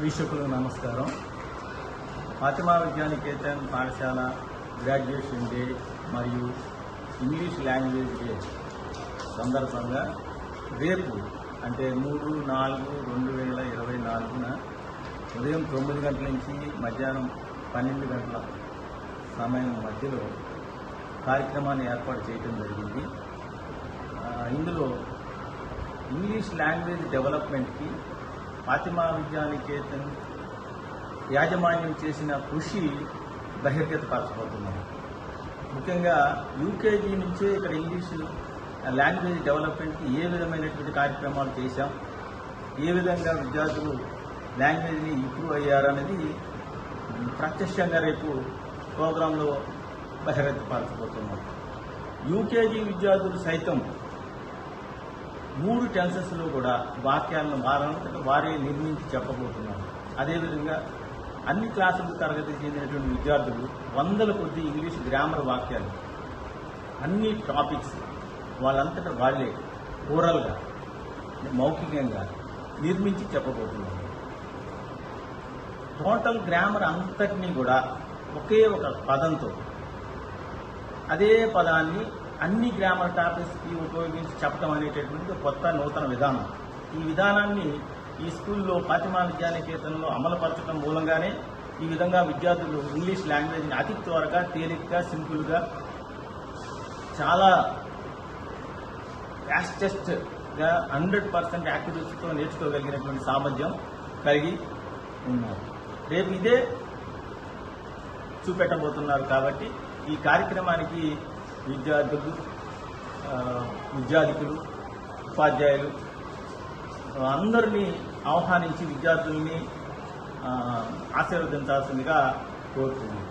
వీక్షకులకు నమస్కారం. ఫాతిమా విద్యానికేతన్ పాఠశాల గ్రాడ్యుయేషన్ డే మరియు ఇంగ్లీష్ లాంగ్వేజ్ డే సందర్భంగా రేపు అంటే మూడు నాలుగు రెండు వేల ఇరవై నాలుగున ఉదయం తొమ్మిది గంటల నుంచి మధ్యాహ్నం పన్నెండు గంటల సమయం మధ్యలో కార్యక్రమాన్ని ఏర్పాటు చేయడం జరిగింది. ఇందులో ఇంగ్లీష్ లాంగ్వేజ్ డెవలప్మెంట్కి ఫాతిమా విద్యానికేతన్ యాజమాన్యం చేసిన కృషి బహిర్గతపరచబోతున్నాం ముఖ్యంగా యూకేజీ నుంచే ఇక్కడ ఇంగ్లీష్ లాంగ్వేజ్ డెవలప్మెంట్కి ఏ విధమైనటువంటి కార్యక్రమాలు చేశాం ఏ విధంగా విద్యార్థులు లాంగ్వేజ్ని ఇంప్రూవ్ అయ్యారనేది ప్రత్యక్షంగా రేపు ప్రోగ్రాంలో బహిరంగపరచబోతున్నాం యూకేజీ విద్యార్థులు సైతం మూడు టెన్సెస్లో కూడా వాక్యాలను వారంతట వారే నిర్మించి చెప్పబోతున్నారు. అదేవిధంగా అన్ని క్లాసుల తరగతి చెందినటువంటి విద్యార్థులు వందల కొద్ది ఇంగ్లీష్ గ్రామర్ వాక్యాలు అన్ని టాపిక్స్ వాళ్ళంతటా వాళ్ళే ఓరల్గా మౌఖికంగా నిర్మించి చెప్పబోతున్నారు. టోటల్ గ్రామర్ అంతటినీ కూడా ఒకే ఒక పదంతో అదే పదాన్ని అన్ని గ్రామర్ టాపిక్స్కి ఉపయోగించి చెప్పడం అనేటటువంటి కొత్త నూతన విధానం. ఈ విధానాన్ని ఈ స్కూల్లో ఫాతిమా విద్యానికేతనంలో అమలుపరచడం మూలంగానే ఈ విధంగా విద్యార్థులు ఇంగ్లీష్ లాంగ్వేజ్ని అతి త్వరగా తేలిగ్గా సింపుల్గా చాలా ఫాస్టెస్ట్గా హండ్రెడ్ పర్సెంట్ యాక్యురసీతో నేర్చుకోగలిగినటువంటి సామర్థ్యం కలిగి ఉన్నారు. రేపు ఇదే చూపెట్టబోతున్నారు కాబట్టి ఈ కార్యక్రమానికి విద్యార్థులు విద్యార్థికులు ఉపాధ్యాయులు అందరినీ ఆహ్వానించి విద్యార్థుల్ని ఆశీర్వదించాల్సిందిగా కోరుతున్నాను.